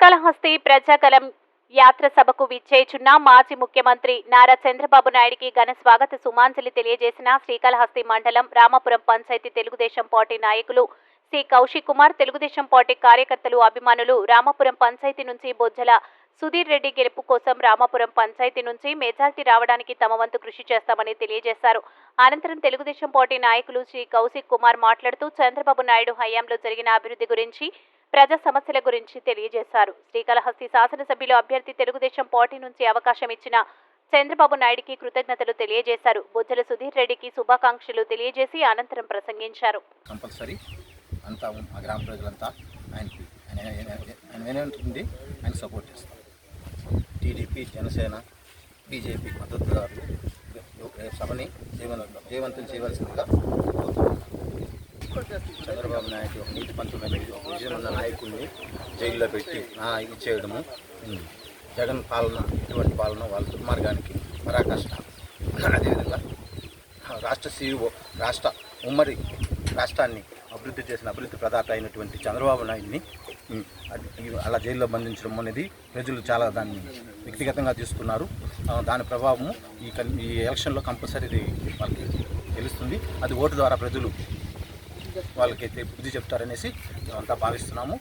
శ్రీకాళహస్తి ప్రజాకలం యాత్ర సభకు విచ్చేచున్న మాజీ ముఖ్యమంత్రి నారా చంద్రబాబు నాయుడికి ఘన స్వాగత సుమాంజలి తెలియజేసిన శ్రీకాళహస్తి మండలం రామాపురం పంచాయతీ తెలుగుదేశం పార్టీ నాయకులు సి కౌశిక్ కుమార్ తెలుగుదేశం పార్టీ కార్యకర్తలు అభిమానులు రామాపురం పంచాయతీ నుంచి బొజ్జల సుధీర్ రెడ్డి గెలుపు కోసం రామాపురం పంచాయతీ నుంచి మెజార్టీ రావడానికి తమ వంతు కృషి చేస్తామని తెలియజేశారు. అనంతరం తెలుగుదేశం పార్టీ నాయకులు శ్రీ కౌశిక్ కుమార్ మాట్లాడుతూ చంద్రబాబు నాయుడు హయాంలో జరిగిన అభివృద్ధి గురించి ప్రజా సమస్యల గురించి తెలియజేశారు. శ్రీకాళహస్తి శాసనసభ్యులు అభ్యర్థి తెలుగుదేశం పార్టీ నుంచి అవకాశం ఇచ్చిన చంద్రబాబు నాయుడికి కృతజ్ఞతలు తెలియజేశారు. బొజ్జల సుధీర్ రెడ్డికి శుభాకాంక్షలు తెలియజేసి అనంతరం ప్రసంగించారు. కంపల్సరీ అంతా మా గ్రామ ప్రజలంతా ఆయనకి ఆయన ఆయన- ఆయన ఆయన సపోర్ట్ చేస్తారు. టీడీపీ జనసేన బీజేపీ మద్దతుదారులు సభని జీవన జీవంతం చేయవలసిందిగా చంద్రబాబు నాయుడు ఒక నీతి ఒక విజయం ఉన్న నాయకుడిని జైల్లో పెట్టి నా ఇచ్చేయడము. ఉమ్, జగన్ పాలన ఇటువంటి పాలన వాళ్ళ దుర్మార్గానికి పరాకాష్ట. అదేవిధంగా రాష్ట్ర సీఈఓ రాష్ట్ర ఉమ్మడి రాష్ట్రాన్ని అభివృద్ధి చేసిన అభివృద్ధి ప్రదాత అయినటువంటి చంద్రబాబు నాయుడిని అలా జైల్లో బంధించడం అనేది ప్రజలు చాలా దాన్ని వ్యక్తిగతంగా తీసుకున్నారు. దాని ప్రభావము ఈ ఈ ఎలక్షన్లో కంపల్సరీ ఇది వాళ్ళకి తెలుస్తుంది. అది ఓటు ద్వారా ప్రజలు వాళ్ళకి బుద్ధి చెప్తారనేసి అంతా భావిస్తున్నాము.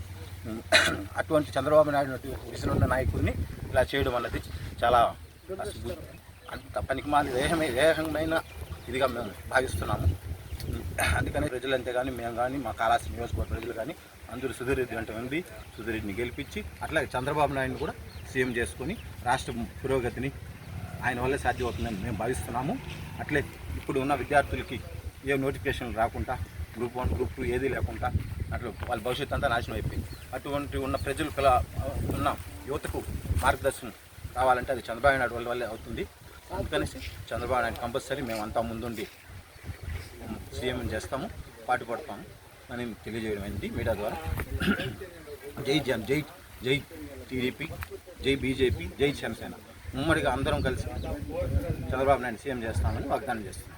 అటువంటి చంద్రబాబు నాయుడు విజన్ ఉన్న నాయకుడిని ఇలా చేయడం అన్నది చాలా అసలు అంత పనికిమాలి వేహమే వేగమైన ఇదిగా మేము భావిస్తున్నాము. అందుకని ప్రజలంతే కానీ మేము కానీ మా కాళాసి నియోజకవర్గ ప్రజలు కానీ అందరూ సుధీరెడ్డి అంటే ఉంది. సుధీరెడ్డిని గెలిపించి అట్లాగే చంద్రబాబు నాయుడుని కూడా సీఎం చేసుకొని రాష్ట్ర పురోగతిని ఆయన వల్లే సాధ్యమవుతుందని మేము భావిస్తున్నాము. అట్లే ఇప్పుడు ఉన్న విద్యార్థులకి ఏ నోటిఫికేషన్ రాకుండా గ్రూప్ వన్ గ్రూప్ టూ ఏది లేకుండా అట్లా వాళ్ళ భవిష్యత్తు అంతా నాశనం అయిపోయింది. అటువంటి ఉన్న ప్రజలు కల ఉన్న యువతకు మార్గదర్శనం కావాలంటే అది చంద్రబాబు నాయుడు వల్ల వల్లే అవుతుంది. అందుకనేసి చంద్రబాబు నాయుడు కంపల్సరీ మేము అంతా ముందుండి సీఎం చేస్తాము పాటు పడతాము అని తెలియజేయడం అయింది మీడియా ద్వారా. జై జన్ జై జై టీడీపీ జై బీజేపీ జై జనసేన. ఉమ్మడిగా అందరం కలిసి చంద్రబాబు నాయుడు సీఎం చేస్తామని వాగ్దానం చేస్తున్నాం.